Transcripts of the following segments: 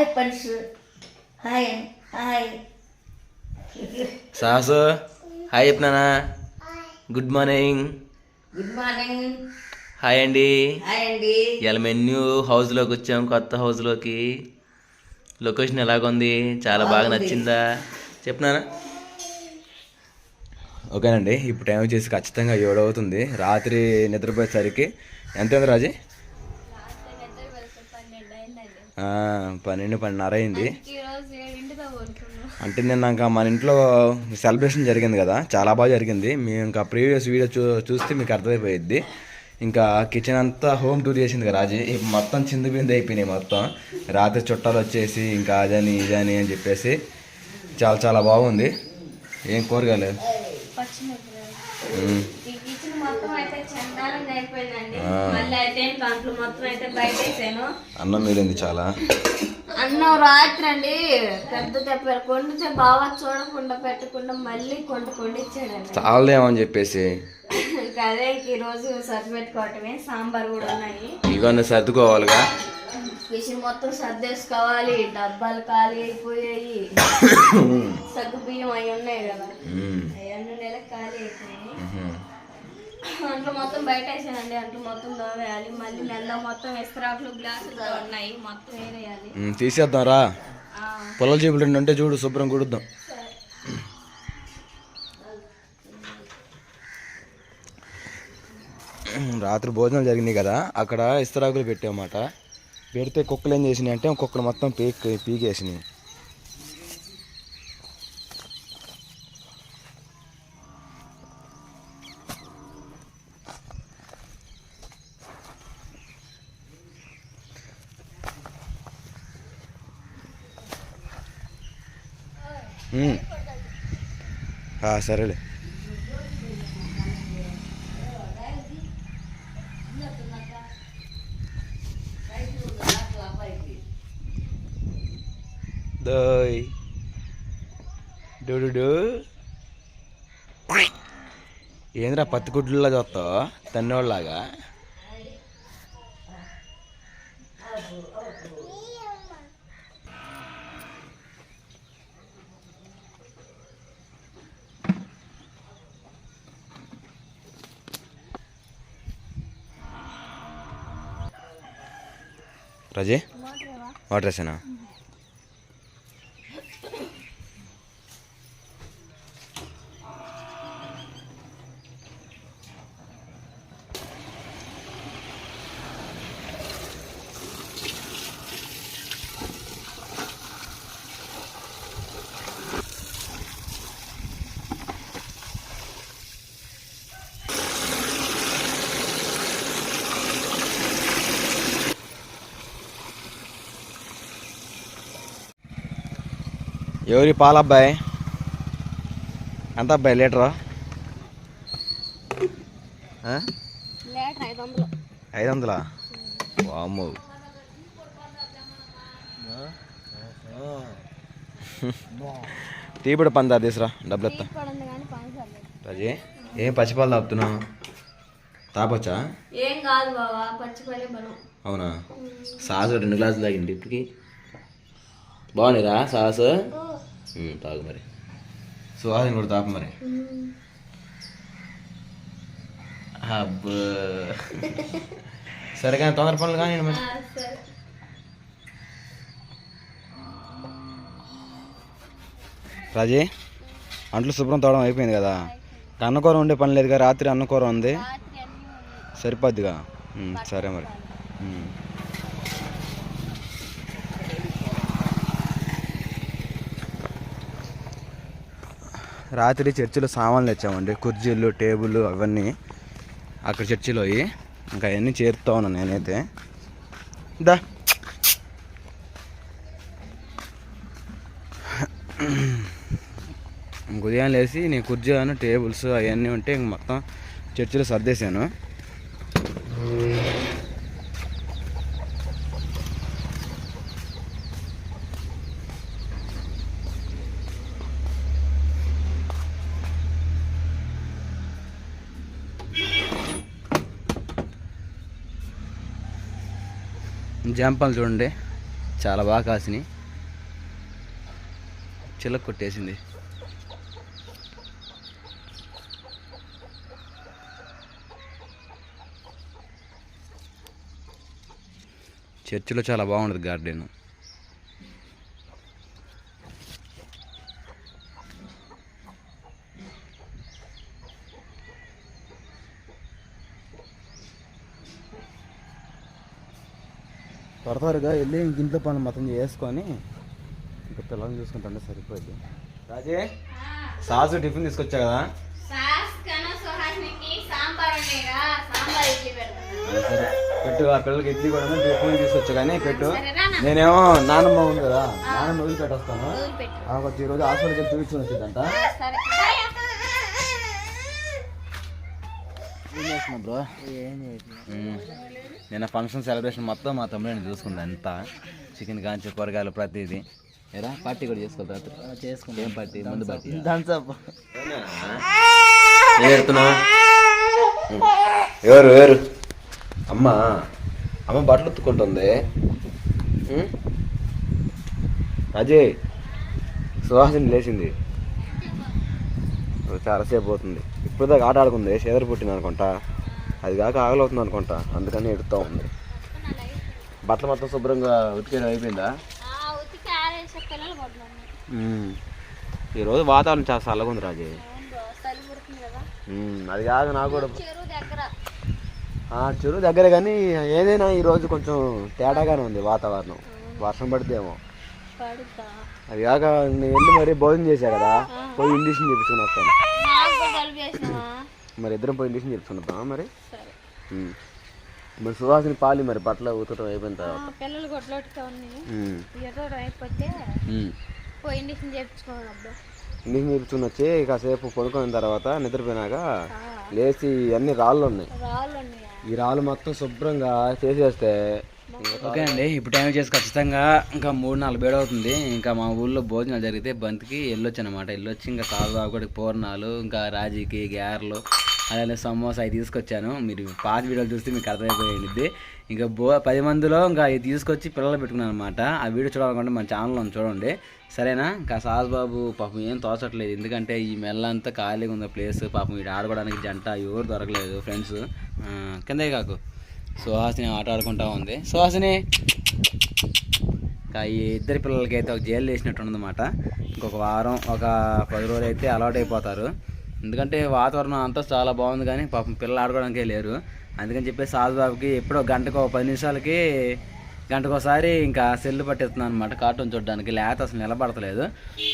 Hi friends hi hi సాసు. Hi చెప్పినానా good morning good morning hi అండి hi అండి ఇలా మెన్యూ హౌస్లోకి వచ్చాం కొత్త హౌస్లోకి లొకేషన్ ఎలాగుంది? చాలా బాగా. నచ్చిందా? చెప్పినానా ఓకేనండి ఇప్పుడు టైం వచ్చేసి ఖచ్చితంగా ఏడు అవుతుంది రాత్రి నిద్రపోయేసరికి. ఎంత ఉంది రాజీ? పన్నెండు పన్నెండున్నర అయింది అంటే నిన్న ఇంకా మన ఇంట్లో సెలబ్రేషన్ జరిగింది కదా చాలా బాగా జరిగింది. మేము ఇంకా ప్రీవియస్ వీడియో చూ చూస్తే మీకు అర్థమైపోయిద్ది. ఇంకా కిచెన్ అంతా హోమ్ టూర్ చేసింది కదా రాజీ. మొత్తం చింది బింది అయిపోయినాయి మొత్తం. రాత్రి చుట్టాలు వచ్చేసి ఇంకా అదని ఇదని అని చెప్పేసి చాలా చాలా బాగుంది. ఏం కూరగాయలు ఉమ్. ఈ కిచెన్ మొత్తం అయితే చండాలంగా అయిపోయిందండి ఆ. మళ్ళీ అయితే దాంట్లో మొత్తం అయితే బయట వేసాను అన్నం మిగిలింది చాలా. అన్నం రాత్రి అండి. పెద్ద తెప్పారు కొండితే బాగా చూడకుండా పెట్టకుండా మళ్ళీ కొండ కొండిచ్చాడండి. చాలదేమని చెప్పేసి. అదే ఈ రోజు సర్ది పెట్టుకోవటమే సాంబార్ కూడా ఉన్నాయి. ఇవన్నీ సర్దుకోవాలిగా. కిచెన్ మొత్తం సర్దేసుకోవాలి. డబ్బాలు ఖాళీ అయిపోయాయి. సగ్గు బియ్యం అవి ఉన్నాయి కదా. అవన్నీ నెలకు ఖాళీ అయిపోయాయి. అంట్లు మొత్తం బయట వేసానండి అంట్లు మొత్తం దోవేయాలి మళ్ళీ నెల మొత్తం ఇస్త్రాకులు గ్లాసులు ఉన్నాయి మొత్తం వేరేయాలి. తీసేద్దాం రా ఆ, పొలాల జీపులు రెండు ఉంటే చూడు శుభ్రం కుడుద్దాం. రాత్రి భోజనం జరిగింది కదా అక్కడ ఇస్తరాకులు పెట్టామన్నమాట. పెడితే కుక్కలు ఏం చేసినాయి అంటే కుక్కలు మొత్తం పీక్ పీకేసినాయి. సరేలే ఆ, సరేలే. దోయ్. డూ ఏంద్రా పత్తి గుడ్లలో చూస్తావు? తన్నోళ్ళలాగా రజే? వాటర్ వేసానా? ఎవరి పాల అబ్బాయి ఎంత అబ్బాయి? లీటరు? ఐదు వందలు. వామ్మో. టీపుడు పందా తీసురా డబ్బులు ఎత్తా రాజీ ఏం పచ్చిపాలు తాపుతున్నావు తాపొచ్చా? ఏం కాదు బావా పచ్చిపల్లి బలం అవునా? సాసు రెండు గ్లాసులు తాగిండి ఇప్పటికి. బాగున్నాయిరా సాసు? తాగు మరి. సుహాసిని కూడా తాపు మరి. సరే కానీ తొందర పనులు కానీ మరి? రాజీ అంట్లు శుభ్రం తోవడం అయిపోయింది కదా. అన్నకూర ఉండే పని లేదుగా రాత్రి అన్నకూర ఉంది. సరిపోద్దిగా? సరే మరి. రాత్రి చర్చిలో సామాన్లు తెచ్చామండి. కుర్చీలు టేబుల్ అవన్నీ అక్కడ చర్చిలో ఇంకా అవన్నీ చేరుతా ఉన్నాను నేనైతే. దా. ఉదయం లేచి నేను కుర్చీలను టేబుల్స్ అవన్నీ ఉంటే ఇంక మొత్తం చర్చిలో సర్దేశాను. జంపాలు చూడండి. చాలా బాగా కాసినాయి. చిలక కొట్టేసింది. చర్చిలో చాలా బాగుంటుంది గార్డెన్. త్వరగా వెళ్ళి ఇంక ఇంట్లో పనులు మొత్తం చేసుకొని ఇంకా పిల్లల్ని చూసుకుంటుంటే సరిపోయింది రాజే సాసు టిఫిన్ తీసుకొచ్చా కదా? పెట్టు ఆ పిల్లలకి ఇడ్లీ కూడా టిఫిన్ తీసుకొచ్చా కానీ పెట్టు. నేనేమో నాన్నమ్మ ఉంది కదా నాన్నమ్మ వదిలి పెట్టొస్తాను. వదిలిపెట్టు. ఆమె వచ్చి ఈరోజు హాస్పిటల్కి చూపించుకుని వచ్చిందంట సరే ఏం చేస్తున్నావు బ్రో నిన్న ఫంక్షన్ సెలబ్రేషన్ మొత్తం మా తమ్ముడిని చూసుకుంది అంతా చికెన్ కాంచి కూరగాయలు ప్రతిదీ. ఏరా పార్టీ కూడా చేసుకోవాలి రాత్రి? చేసుకుంటాం ఏం పార్టీ? ముందు పార్టీ ఏడుతున్నావు ఎవరు ఎవరు? అమ్మ అమ్మ బట్టలు ఉత్తుకుంటుంది? అజయ్ సుహాసిని లేచింది. చాలాసేపు అవుతుంది. ఇప్పుడు దాకా ఆట ఆడుకుంది. చేదర పుట్టింది అనుకుంటా. అది కాక ఆగలవుతుంది అనుకుంటా. అందుకని ఎడుతూ ఉంది. బట్టలు మొత్తం శుభ్రంగా ఉతికేది అయిపోయిందా. ఈరోజు వాతావరణం చాలా చల్లగా ఉంది రాజే. అది కాక నాకు కూడా చెరువు దగ్గర. కానీ ఏదైనా ఈరోజు కొంచెం తేడాగానే ఉంది వాతావరణం. వర్షం పడితేమో. పడుతా అది కాక నేను వెళ్ళి మరీ భోజనం చేశా కదా పోయి ఇండిషన్ చేపించుకుని వస్తాను. మరి ఇద్దరం పోయి ఇండిషన్ చేపించుకుందాం మరి. మరి సువాసిని పాలి మరి బట్టలు ఉతకడం అయిపోయిన తర్వాత? పిల్లలు గొడ్లోట్టుగా ఉన్నాయి. అయిపోతే. పోయి ఇండిషన్ చేయించుకోవాలి వచ్చి కాసేపు పడుకున్న తర్వాత నిద్రపోయినాక లేచి అన్ని రాళ్ళు ఉన్నాయా? ఈ రాళ్ళు మొత్తం శుభ్రంగా చేసేస్తే ఓకే అండి ఇప్పుడు టైం వచ్చేసి ఖచ్చితంగా ఇంకా మూడు నాలుగు బేడ అవుతుంది. ఇంకా మా ఊళ్ళో భోజనాలు జరిగితే బంతికి వెళ్ళొచ్చు అనమాట వెళ్ళొచ్చి ఇంకా కాదు కూడా పూర్ణాలు ఇంకా రాజీకి గ్యార్లు అలానే సమోసా అవి తీసుకొచ్చాను. మీరు పాత వీడియోలు చూస్తే మీకు అర్థమైపోయింది. ఇంకా బో పది మందిలో ఇంకా ఇది తీసుకొచ్చి పిల్లలు పెట్టుకున్నాను అనమాట ఆ వీడియో చూడాలనుకుంటే మన ఛానల్లో చూడండి. సరేనా? ఇంకా సాజుబాబు పాపం ఏం తోచట్లేదు. ఎందుకంటే ఈ మెల్లంతా ఖాళీగా ఉంది ప్లేస్ పాపం వీడు ఆడుకోవడానికి జంట ఎవరు దొరకలేదు ఫ్రెండ్స్ కిందే కాకు. సుహాసిని ఆట ఆడుకుంటా ఉంది. సుహాసిని! ఇంకా ఈ ఇద్దరి పిల్లలకి అయితే ఒక జైలు వేసినట్టు ఉందన్నమాట ఇంకొక వారం ఒక పది రోజులు అయితే అలవాటు అయిపోతారు. ఎందుకంటే వాతావరణం అంతా చాలా బాగుంది కానీ పాపం పిల్లలు ఆడుకోవడానికే లేరు. అందుకని చెప్పేసి సాధుబాబుకి ఎప్పుడో గంటకు ఒక పది నిమిషాలకి గంటకోసారి ఇంకా సెల్లు పట్టిస్తున్నాను అనమాట కార్టూన్ చూడడానికి. లేకపోతే అసలు నిలబడతలేదు.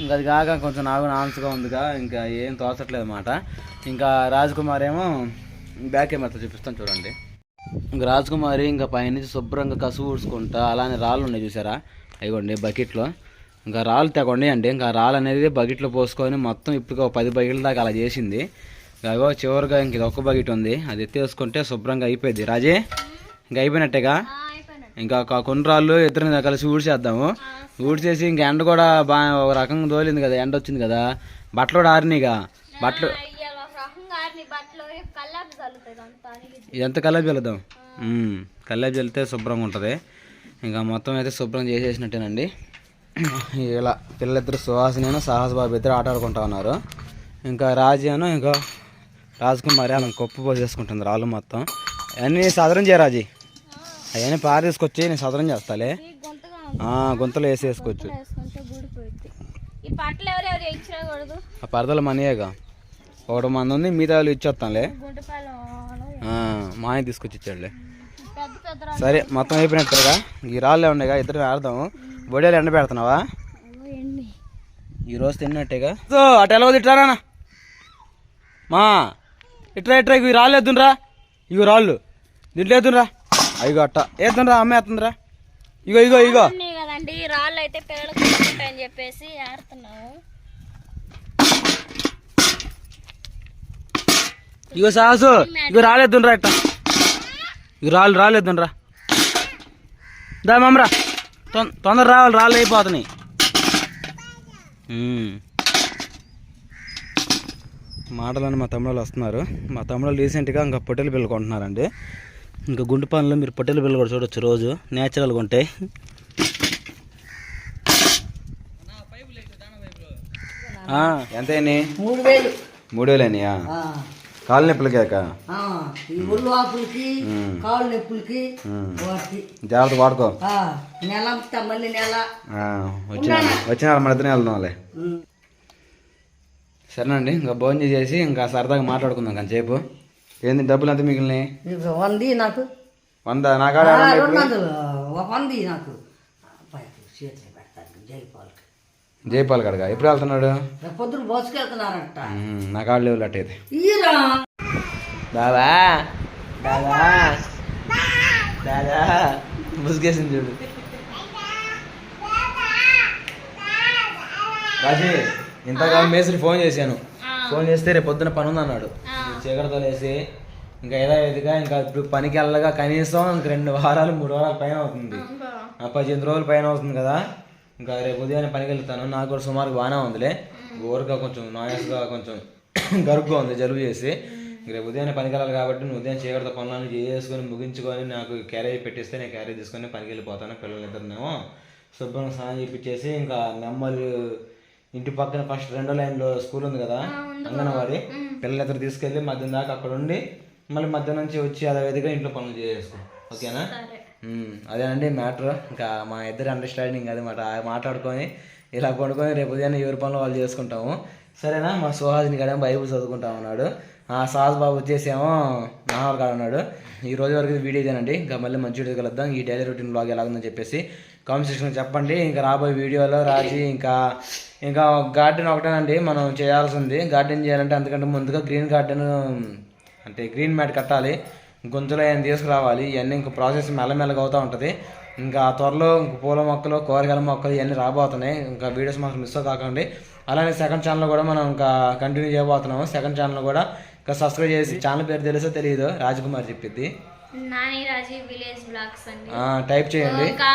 ఇంకా అది కాక కొంచెం నాకు నాన్స్గా ఉందిగా ఇంకా ఏం తోచట్లేదు అనమాట ఇంకా రాజకుమార్ ఏమో బ్యాక్ కెమెరాతో చూపిస్తాను చూడండి. ఇంకా రాజకుమారి ఇంకా పైనుంచి శుభ్రంగా కసువు ఊడ్చుకుంటా అలానే రాళ్ళు ఉన్నాయి చూసారా? అయ్యండి బకెట్లో. ఇంకా రాళ్ళు తెగండి అండి. ఇంకా రాళ్ళు అనేది బకెట్లో పోసుకొని మొత్తం ఇప్పుడు ఒక పది బకెట్ల దాకా అలా చేసింది. అగో చివరిగా ఇంక ఇది ఒక్క బకెట్ ఉంది. అది ఎత్తేసుకుంటే శుభ్రంగా అయిపోయింది రాజే ఇంకా అయిపోయినట్టేగా? ఇంకా కొన్ని రాళ్ళు ఇద్దరిని కలిసి ఊడ్చేద్దాము. ఊడ్చేసి ఇంకా ఎండ కూడా బాగా ఒక రకంగా దోలింది కదా. ఎండ వచ్చింది కదా. బట్టలు ఆరినాయిగా బట్టలు కల్లాపి ఇదంతా కల్లాపి వెళ్దాం కల్లాపి వెళ్తే శుభ్రంగా ఉంటుంది. ఇంకా మొత్తం అయితే శుభ్రం చేసేసినట్టేనండి. ఇలా పిల్లలిద్దరు సుహాసిని సాహస్ బాబు ఇద్దరు ఆట ఆడుకుంటా ఉన్నారు. ఇంకా రాజాను ఇంకా రాజకుమారి అలా కొప్పు పోసేసుకుంటుంది రాళ్ళు మొత్తం. అవన్నీ సదరం చేయరాజీ అవన్నీ పార తీసుకొచ్చి నేను సదరం చేస్తాలే. గుంతలో ఎవరెవరు ఇచ్చినకూడదు ఆ పరదలు మనయేగా. ఒకటి మంది ఉంది మిగతా వాళ్ళు ఆ, మా ఆయన తీసుకొచ్చి ఇచ్చాడులే సరే మొత్తం అయిపోయినట్టుగా ఈ రాళ్ళే ఉన్నాయిగా ఇద్దరు ఆడదాము. బొడేలు ఎండ పెడుతున్నావా? ఎన్ని ఈ రోజు తిన్నట్టేగా. సో అటు ఎలా తిట్టారా మా ఇట్రా ఇట్రా ఇవి రాళ్ళు ఎత్తుండ్రా ఇగో రాళ్ళు. దీంట్లో ఎత్తుండ్రా అయ్యో అట్ట. ఎత్తుండ్రా అమ్మ ఎత్తుండ్రా ఇగో ఇగో ఇగో. రాళ్ళు అయితే ఉంటాయని చెప్పేసి ఆడుతున్నాము. ఇగో సాసు ఇగో రాలేదురా ఇట్ట ఇక రాళ్ళు రాలేదురా దా మమ్మరా తొందర రావాలి రాళ్ళు అయిపోతున్నాయి. మాటలని మా తమ్ముళ్ళు వస్తున్నారు. మా తమ్ముళ్ళు రీసెంట్గా ఇంకా పొట్టెలు పిల్లలు కొంటున్నారండి. ఇంకా గుండు పనులు మీరు పొట్టెలు పిల్లలు కూడా చూడొచ్చు రోజు. నేచురల్గా ఉంటాయి. ఎంత మూడు వేలు. మూడు వేలు ఈ ఒళ్ళు. కాళ్ళు నొప్పులకి ఉమ్. వాటికి జాగ్రత్త వాడుకో. నెల అంతా మళ్ళీ నెల. వచ్చిన వచ్చిన మన ఇద్దరే వెళ్దాంలే. సరేనండి ఇంకా భోజనం చేసి ఇంకా సరదాగా మాట్లాడుకుందాం కొంచెంసేపు ఏంది డబ్బులు ఎంత మిగిలినాయి? ఇక వంది నాకు. వంద? నా కాడ ఆ, ఉన్నాయి రెండు ఇప్పుడు. వందలు. ఒక వంది నాకు. జైపాల్ కాడగా ఎప్పుడు వెళ్తున్నాడు? పొద్దున నా కాడ లేవు అట్టయితే ఈరా. బాబా దాదా దాదా ముసుగేసింది చూడు. రాజీ ఇంతగా మేస్త్రి ఫోన్ చేశాను. ఫోన్ చేస్తే రేపు పొద్దున పని ఉంది అన్నాడు చీకటితో లేసి ఇంకా ఏదో ఇదిగా ఇంకా ఇప్పుడు పనికి వెళ్ళగా కనీసం ఇంక రెండు వారాలు మూడు వారాల పైన అవుతుంది. ఆ పద్దెనిమిది రోజుల పైన అవుతుంది కదా. ఇంకా రేపు ఉదయాన్నే పనికి వెళ్తాను నాకు కూడా సుమారు బాగానే ఉందిలే. ఊరిగా కొంచెం నాయస్గా కొంచెం గరుగ్గా ఉంది జలుబు చేసి. ఇంక రేపు ఉదయాన్నే పనికి వెళ్ళాలి కాబట్టి నువ్వు ఉదయం చీకటితో పనులన్నీ చేసుకొని ముగించుకొని నాకు క్యారేజ్ పెట్టిస్తే నేను క్యారేజ్ తీసుకొని పనికి వెళ్ళిపోతాను పిల్లలు ఇద్దరునేమో శుభ్రంగా స్నానం చేయించేసి ఇంకా నెమ్మలు ఇంటి పక్కన ఫస్ట్ రెండో లైన్లో స్కూల్ ఉంది కదా? అంగన్వాడి. పిల్లలిద్దరు తీసుకెళ్ళి మధ్యాహ్నం దాకా అక్కడ ఉండి మళ్ళీ మధ్యాహ్నం నుంచి వచ్చి అదే విధంగా ఇంట్లో పనులు చేసుకో ఓకేనా? అదేనండి మ్యాటర్. ఇంకా మా ఇద్దరి అండర్స్టాండింగ్ అది మాట. మాట్లాడుకొని ఇలా పడుకొని రేపు ఉదయాన్నే ఎవరి పనులు వాళ్ళు చేసుకుంటాము. సరేనా? మా సుహాజ్ని కూడా బైబుల్ చదువుకుంటా ఉన్నాడు. ఆ సాహస్ బాబు వచ్చేసేమో నాన్నవాళ్ళ కాడ ఉన్నాడు. ఈ రోజు వరకు వీడియో ఇదేనండి. ఇంకా మళ్ళీ మంచి వీడియో కలుద్దాం. ఈ డైలీ రొటీన్ బ్లాగ్ ఎలాగుందని చెప్పేసి కామెంట్ సెక్షన్లో చెప్పండి. ఇంకా రాబోయే వీడియోలో రాజీ ఇంకా ఇంకా గార్డెన్ ఒకటేనండి. మనం చేయాల్సింది. గార్డెన్ చేయాలంటే అందుకంటే ముందుగా గ్రీన్ గార్డెన్ అంటే గ్రీన్ మ్యాట్ కట్టాలి. గొంతులో ఆయన తీసుకురావాలి ఇవన్నీ ఇంకా ప్రాసెస్ మెల్లమెల్లగా అవుతూ ఉంటుంది. ఇంకా త్వరలో ఇంక పూల మొక్కలు కూరగాయల మొక్కలు ఇవన్నీ రాబోతున్నాయి. ఇంకా వీడియోస్ మాత్రం మిస్ కాకండి. అలానే సెకండ్ ఛానల్ కూడా మనం ఇంకా కంటిన్యూ చేయబోతున్నాము. సెకండ్ ఛానల్ కూడా ఇంకా సబ్స్క్రైబ్ చేసి ఛానల్ పేరు తెలుసో తెలియదు రాజకుమార్ చెప్పిద్ది. నాని రాజీ విలేజ్ బ్లాగ్స్ అండి. టైప్ చేయండి. ఇంకా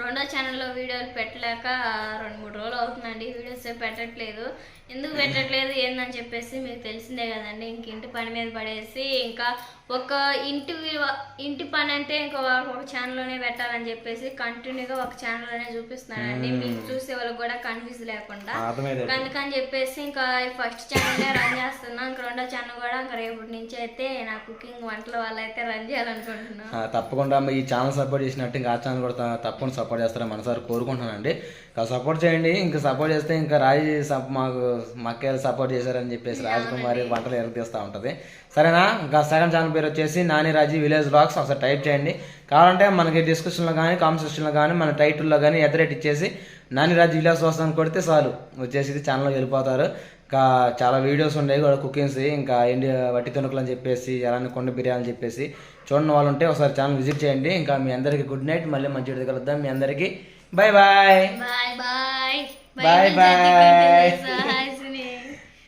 రెండో ఛానల్లో వీడియోలు పెట్టలేక రెండు మూడు రోజులు అవుతుందండి. వీడియోస్ పెట్టట్లేదు. ఎందుకు పెట్టట్లేదు ఏందని చెప్పేసి మీకు తెలిసిందే కదండి. ఇంక ఇంటి పని మీద పడేసి ఇంకా ఒక ఇంటి ఇంటి పని అంటే ఇంకా ఒక ఛానల్లోనే పెట్టాలని చెప్పేసి కంటిన్యూగా ఒక ఛానల్లోనే చూపిస్తున్నానండి. మీకు చూసే వాళ్ళకి కూడా కన్ఫ్యూజ్ లేకుండా. అందుకని చెప్పేసి ఇంకా ఫస్ట్ ఛానల్ రన్ చేస్తున్నాం. ఇంకా రెండో ఛానల్ కూడా ఇంకా రేపటి నుంచి అయితే నా కుకింగ్ వంటల వాళ్ళు అయితే రన్ ఆ, తప్పకుండా ఈ ఛానల్ సపోర్ట్ చేసినట్టు ఇంకా ఆ ఛానల్ కూడా తప్పకుండా సపోర్ట్ చేస్తారని మనసారి కోరుకుంటున్నానండి. ఇంకా సపోర్ట్ చేయండి ఇంకా సపోర్ట్ చేస్తే ఇంకా రాజీ సప్- మాకు మక్కలు సపోర్ట్ చేశారని చెప్పేసి రాజకుమారి వంటలు ఎరగతీస్తూ ఉంటుంది. సరేనా? ఇంకా సెకండ్ ఛానల్ పేరు వచ్చేసి నాని రాజీ విలేజ్ బ్లాగ్స్ ఒకసారి టైప్ చేయండి. కావాలంటే మనకి డిస్క్రిప్షన్లో కానీ కామెంట్ సెక్షన్లో కానీ మన టైటిల్లో కానీ ఎదరేట్ ఇచ్చేసి నాని రాజీ విలేజ్ బ్లాగ్స్ అని కొడితే చాలు. వచ్చేసి ఛానల్కి వెళ్ళిపోతారు. ఇంకా చాలా వీడియోస్ ఉన్నాయి కూడా కుకింగ్స్ ఇంకా ఇండియా వట్టి తణుకులు అని చెప్పేసి అలానే కొండ బిర్యానీ అని చెప్పేసి. చూడని వాళ్ళు ఉంటే ఒకసారి ఛానల్ విజిట్ చేయండి. ఇంకా మీ అందరికీ గుడ్ నైట్ మళ్ళీ మంచి వీడియో కలుద్దాం. మీ అందరికీ bye bye bye bye. Bye